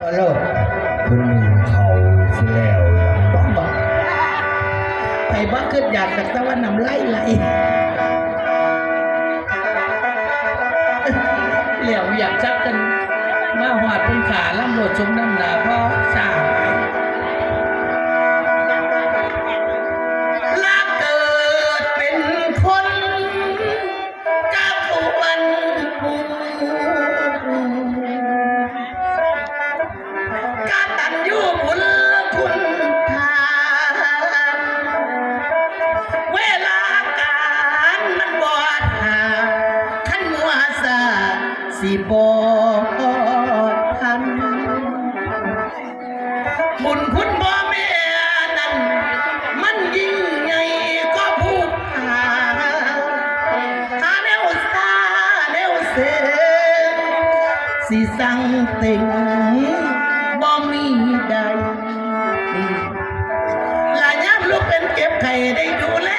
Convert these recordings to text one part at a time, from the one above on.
โลกคุณเขาสิแล้วบ้องบอกไปบ้าขึ้นอยากแตะตะวันนำไล่ไหลเหลียวอยากจับกัน สิบอกทัน บุญคุณบ่แม่นั้น มันยิ่งใหญ่ก็ผู้หาหาแนวซาแนวเสสิสั่งเต็งบ่มีใดและยามลูกเป็นเก็บไข่ได้ดูแล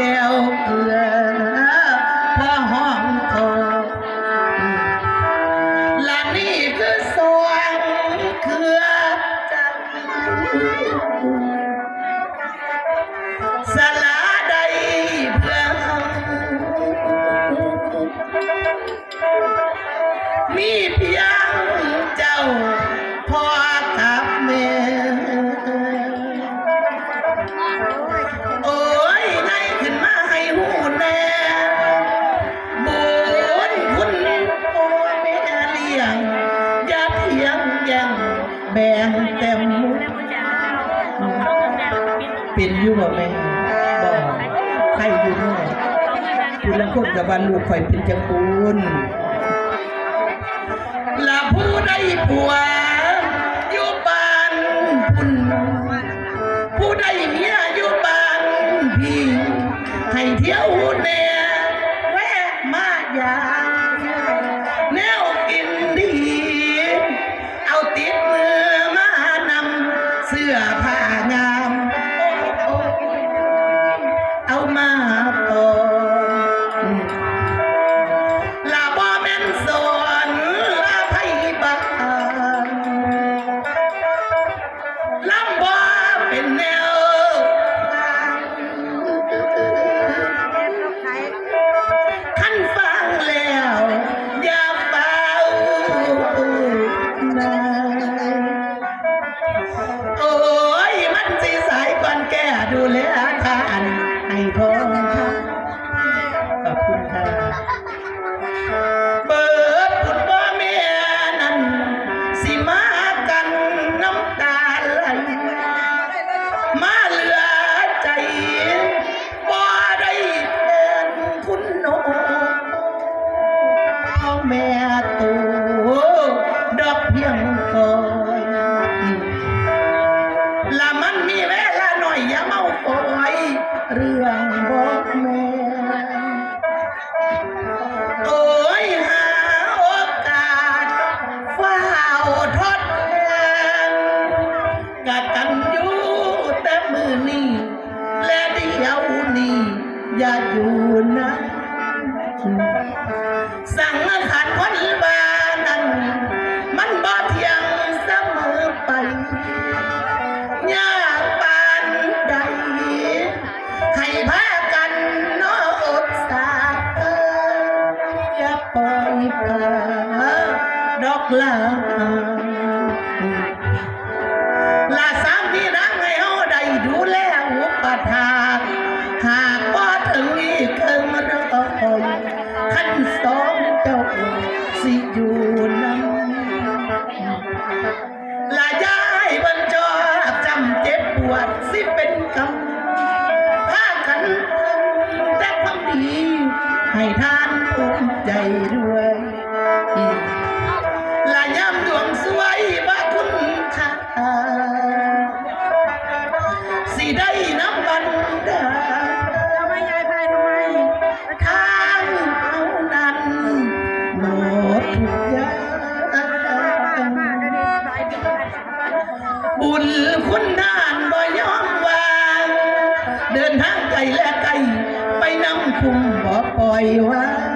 out แบงเต็มเป็นอยู่บ่แม่บอกใครอยู่เมื่คุณละคนกับบ้านลูกไฟเป็นจังปูนละผู้ได้ผัว ปดอกลาลาสามที่รักให้เฮาได้ดูแลอุปถาหากว่าถึงนี้เคิงรอขันสองเจ้าสิอยู่นั้ำลายายบรรจอบจำเจ็บปวดสิเป็นกรรมพาขันทำแต่ความดีให้ทาน ใจด้วยละย่ำดวงสวยบ่คุณค่าสิได้น้ำบันดาททางเอานั้นหมดยาบุญคุณนานบ่ยอมวางเดินทางไกลและไกลไปนำคุมบ่ปล่อยวาง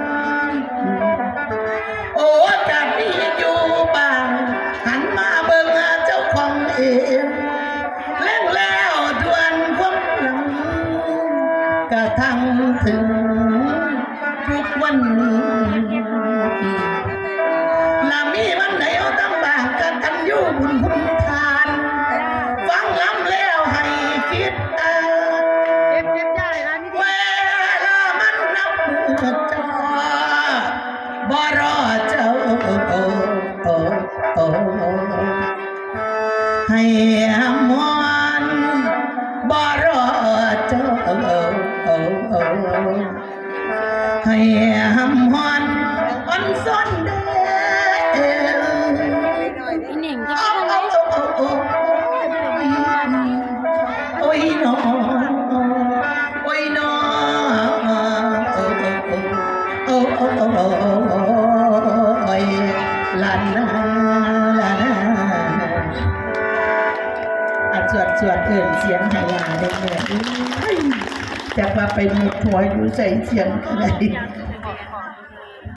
ให้มวนบารอเจ้าให้ เกิดเสียงหายาได้เนี่ยจะมาไปมดถวอยู่ใส่เสียงอะไร